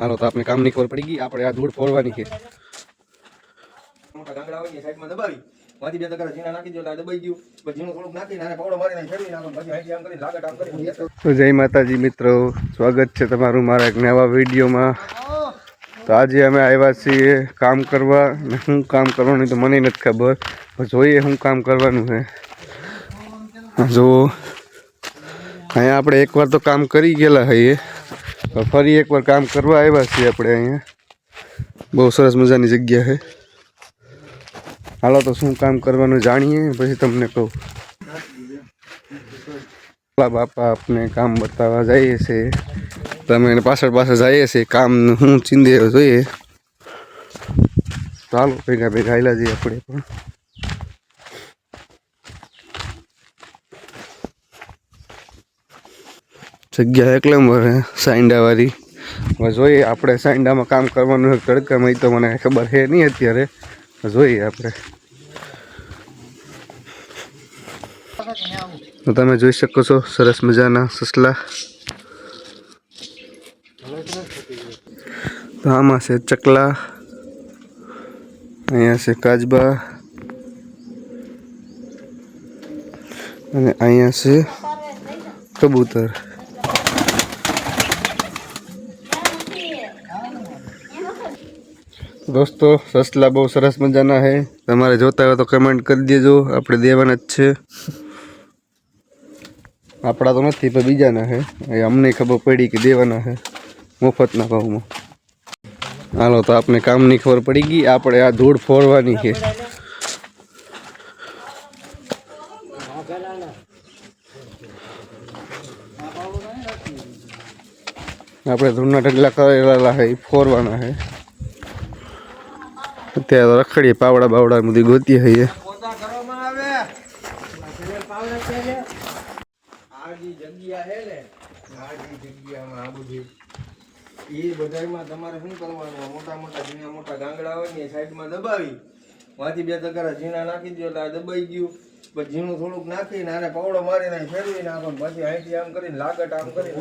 હાલો, તો આપણે કામની ખબર પડી ગઈ, આપણે આ ધૂળ ફોરવાની છે. જય માતાજી મિત્રો, સ્વાગત છે તમારું મારા એક નવા વિડીયોમાં. તો આજે અમે આવ્યા છીએ કામ કરવા, ને શું કામ કરવાનું તો મને નથી ખબર, પણ જોઈએ શું કામ કરવાનું છે. જો, અહીંયા આપણે એકવાર તો કામ કરી ગયેલા છીએ ફરી એકવાર કામ કરવા આવ્યા છીએ આપણે અહીંયા. બહુ સરસ મજાની જગ્યા છે. હાલો તો શું કામ કરવાનું જાણીએ, પછી તમને કહું. બાપા આપને કામ બતાવવા જઈએ છે. તમે એને પાછળ પાછળ જઈએ છીએ કામ હું ચીંદે જોઈએ. ચાલો ભેગા ભેગા આવેલા જઈએ આપણે પણ. જગ્યા એકલે નંબર સાઈન્ડાવાળી જોઈએ આપણે સાંડામાં કામ કરવાનું છે તડકામાં એ તો મને ખબર છે નહીં અત્યારે. જોઈએ આપણે. તો તમે જોઈ શકો છો, સરસ મજાના સસલા. તો આમાં છે ચકલા, અહીંયા છે કાજબા, અને અહીંયા છે કબૂતર. દોસ્તો, સસલા બહુ સરસ મજાના છે તમારે જોતા હોય તો કમેન્ટ કરી દેજો. આપણે દેવાના જ છે. આપણા તો નથી, પણ બીજાના છે એ અમને ખબર પડી કે દેવાના છે મફતના ભાવમાં. હાલો, તો આપને કામની ખબર પડી ગઈ. આપણે આ ધૂળ ફોરવાની છે. આપણે ધૂળના ઢગલા કરેલા છે એ ફોરવાના છે અત્યારે તો રખડીએ પાવડા બાવડા બધી ગોતી હઈએ. પોતા કરવામાં આવે આ જે જગ્યા છે ને આ જગ્યામાં આ બધી એ બધામાં તમારે શું કરવાનું? મોટા મોટા ઝીણા મોટા ગાંગડા હોય ને સાઈડમાં દબાવી. માંથી બે તકરા ઝીણા નાખી દો એટલે આ દબાઈ ગયું. પછી ઝીણું થોડુંક નાખીને આને પાવડો મારીને ફેરવી નાખો પછી અહીંથી આમ કરીને લાગટ આમ કરીને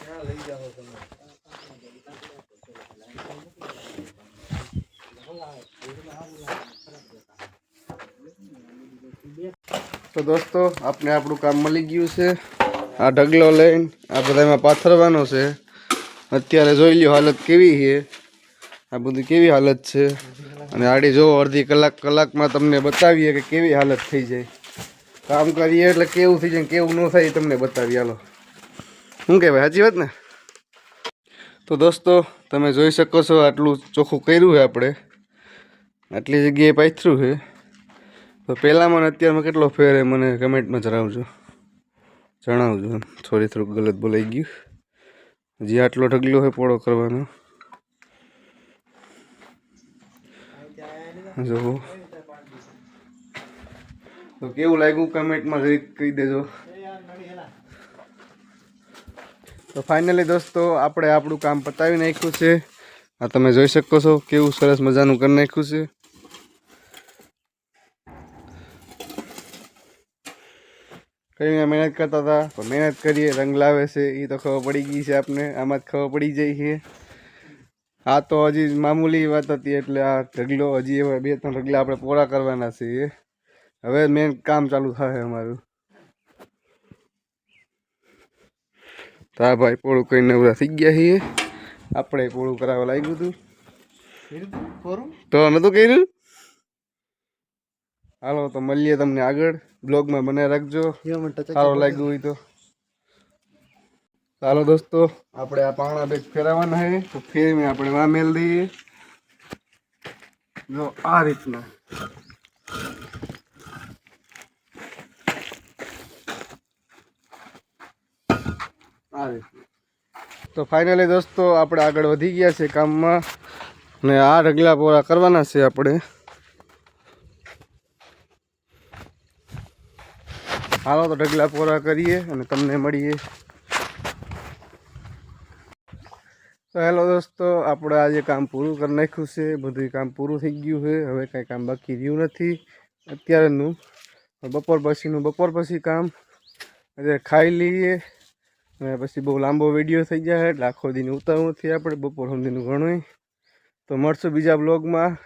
ક્યાં લઈ જાઓ તમે? તો દોસ્તો આપણે આપણું કામ મળી ગયું છે. આ ઢગલો લઈને આ બધામાં પાથરવાનો છે. અત્યારે જોઈ લ્યો હાલત કેવી છે. આ બધી કેવી હાલત છે. અને આડી જો અડધી કલાક કલાકમાં તમને બતાવીએ કે કેવી હાલત થઈ જાય. કામ કરીએ એટલે કેવું થઈ જાય કેવું ન થાય તમને બતાવીએ. હાલો. શું કહેવાય? સાચી વાત ને? તો દોસ્તો, તમે જોઈ શકો છો આટલું ચોખ્ખું કર્યું છે આપણે. આટલી જગ્યાએ પાથર્યું છે. તો પહેલાંમાં અત્યારમાં કેટલો ફેર એ મને કમેન્ટમાં જણાવજો. જણાવજો એમ. થોડી થોડુંક ગલત બોલાઈ ગયું. હજી આટલો ઢગલો હોય પોળો કરવાનો. જો. તો કેવું લાગ્યું કમેન્ટમાં જરી કહી દેજો. તો ફાઇનલી દોસ્તો, આપણે આપણું કામ પતાવી નાખ્યું છે. આ તમે જોઈ શકો છો કેવું સરસ મજાનું કરી નાખ્યું છે. કઈ મહેનત કરતા હતા પણ મહેનત કરીએ રંગ લાવે છે એ તો ખબર પડી ગઈ છે આપને આમાં જ ખબર પડી જાય છે. આ તો હજી મામૂલી વાત હતી એટલે આ ઢગલો હજી એવા બે ત્રણ ઢગલા આપણે પૂરા કરવાના છીએ. હવે મેન કામ ચાલુ થાય અમારું. તો ભાઈ પોળું કરીને નવરા થઈ ગયા છીએ. આપણે પોળું કરાવવા લાગ્યું હતું. તો નતું કર્યું? હાલો તો મળીએ તમને આગળ. બ્લોગમાં બનાવી રાખજો. સારું લાગ્યું હોય તો. ચાલો દોસ્તો આપણે આ પાણા બેગ ફેરવવાના છે તો ફેરવી આપણે વા મેલ દઈએ. જો આ રીતના. આ રીતના. તો ફાઇનલી દોસ્તો આપણે આગળ વધી ગયા છે કામમાં. અને આ ઢગલા પૂરા કરવાના છે આપણે. હાલો તો ઢગલા પૂરા કરીએ અને તમને મળીએ. તો હેલો દોસ્તો, આપણે આજે કામ પૂરું કરી નાખ્યું છે. બધું કામ પૂરું થઈ ગયું છે. હવે કાંઈ કામ બાકી રહ્યું નથી. અત્યારનું બપોર પછીનું, બપોર પછી કામ. અત્યારે ખાઈ લઈએ. અને પછી બહુ લાંબો વીડિયો થઈ જાય એટલે આખો દિન ઉતારવું નથી આપણે, બપોર સુધીનું ઘણું તો મળશું બીજા બ્લોગમાં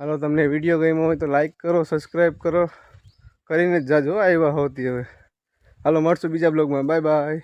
હાલો, તમને વીડિયો ગમ્યો હોય તો લાઈક કરો સબસ્ક્રાઈબ કરો. કરીને જ જાજો. આવ્યા હોતી હવે. હાલો મળશું બીજા બ્લોગમાં. Bye bye.